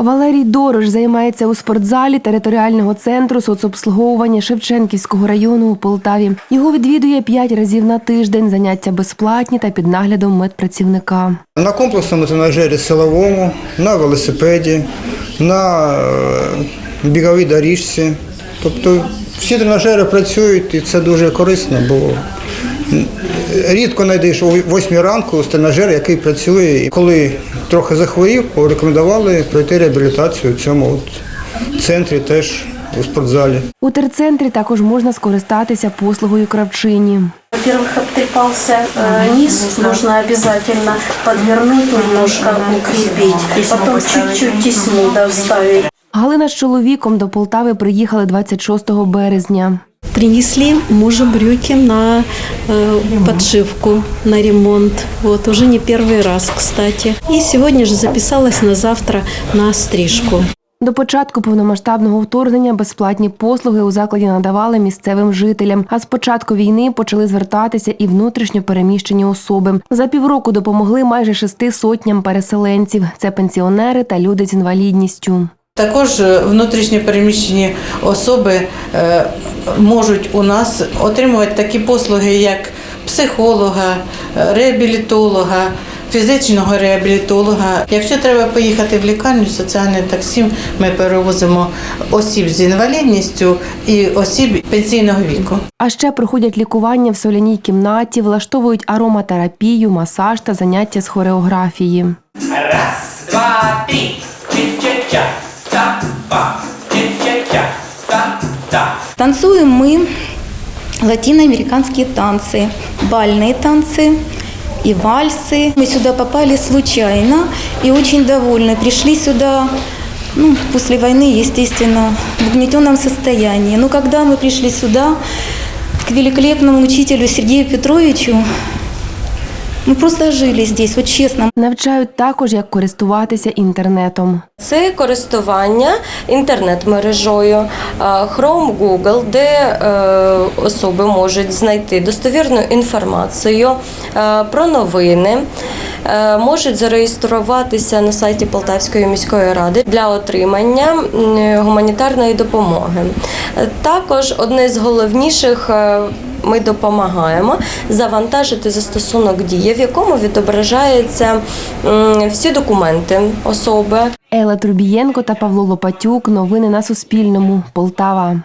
Валерій Дорош займається у спортзалі територіального центру соцобслуговування Шевченківського району у Полтаві. Його відвідує п'ять разів на тиждень. Заняття безплатні та під наглядом медпрацівника. На комплексному тренажері силовому, на велосипеді, на е, біговій доріжці. Тобто всі тренажери працюють і це дуже корисно, бо рідко знайдеш о 8 ранку з тренажера, який працює. І коли трохи захворів, порекомендували пройти реабілітацію в цьому от центрі теж у спортзалі. У терцентрі також можна скористатися послугою кравчині. Во-первых, обтрепался э, низ, нужно обязательно подвернуть немножко, укрепить, потом чуть-чуть тесню да, вставить. Галина з чоловіком до Полтави приїхали 26 березня. Принесли мужу брюки на э, подшивку, на ремонт. Вот уже не первый раз, кстати. И сегодня же записалась на завтра на стрижку. До початку повномасштабного вторгнення безплатні послуги у закладі надавали місцевим жителям. А з початку війни почали звертатися і внутрішньо переміщені особи. За півроку допомогли майже шести сотням переселенців. Це пенсіонери та люди з інвалідністю. Також е, внутрішньо переміщені особи е, можуть у нас отримувати такі послуги, як психолога, е, реабілітолога, фізичного реабілітолога. Якщо треба поїхати в лікарню, соціальне таксі ми перевозимо осіб з інвалідністю і осіб пенсійного віку. А ще проходять лікування в соляній кімнаті, влаштовують ароматерапію, масаж та заняття з хореографії. Раз, два, три, ча-ча-ча. Танцуем мы латиноамериканские танцы, бальные танцы и вальсы. Мы сюда попали случайно и очень довольны. Пришли сюда ну, после войны, естественно, в угнетенном состоянии. Но когда мы пришли сюда, к великолепному учителю Сергею Петровичу, мы просто жили здесь, вот честно. Навчають також, як користуватися інтернетом. Це користування інтернет-мережою е, Chrome, Google, де е, особи можуть знайти достовірну інформацію е, про новини, можуть зареєструватися на сайті Полтавської міської ради для отримання гуманітарної допомоги. Також одне з головніших. Ми допомагаємо завантажити застосунок дія, в якому відображаються всі документи особи, Елла Трубієнко та Павло Лопатюк. Новини на Суспільному. Полтава.